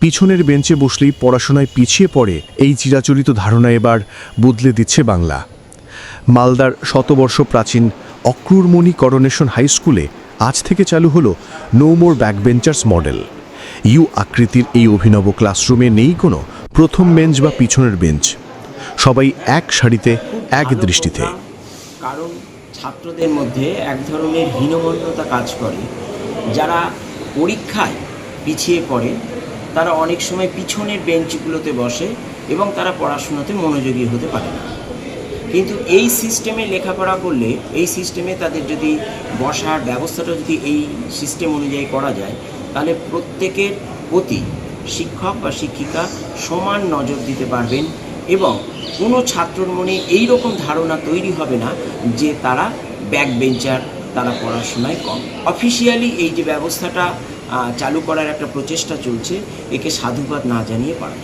পিছনের বেঞ্চে বসলেই পড়াশোনায় পিছিয়ে পড়ে এই চিরাচরিত ধারণা এবার বদলে দিচ্ছে বাংলা। মালদার শতবর্ষ প্রাচীন অক্রুরমণি করোনেশন হাই স্কুলে আজ থেকে চালু হলো no more backbenchers model U আকৃতির এই অভিনব ক্লাসরুমে নেই কোনো প্রথম বেঞ্চ বা পিছনের বেঞ্চ। সবাই এক সারিতে এক দৃষ্টিতে। কারণ ছাত্রদের মধ্যে এক ধরনের হীনমন্যতা কাজ করে। যারা পরীক্ষায় পিছিয়ে পড়ে তারা অনেক সময় পিছনের বেঞ্চগুলোতে বসে এবং তারা পড়াশোনাতে মনোযোগী হতে পারে না। কিন্তু এই সিস্টেমে লেখাপড়া করলে, এই সিস্টেমে তাদের যদি বসার ব্যবস্থাটা যদি এই সিস্টেম অনুযায়ী করা যায়, তাহলে প্রত্যেকের প্রতি শিক্ষক বা শিক্ষিকা সমান নজর দিতে পারবেন এবং কোনো ছাত্রর মনে এই রকম ধারণা তৈরি হবে না যে তারা ব্যাক বেঞ্চার, তারা পড়াশোনায় কম। অফিসিয়ালি এই যে ব্যবস্থাটা চালু করার একটা প্রচেষ্টা চলছে একে সাধুবাদ না জানিয়ে পারা।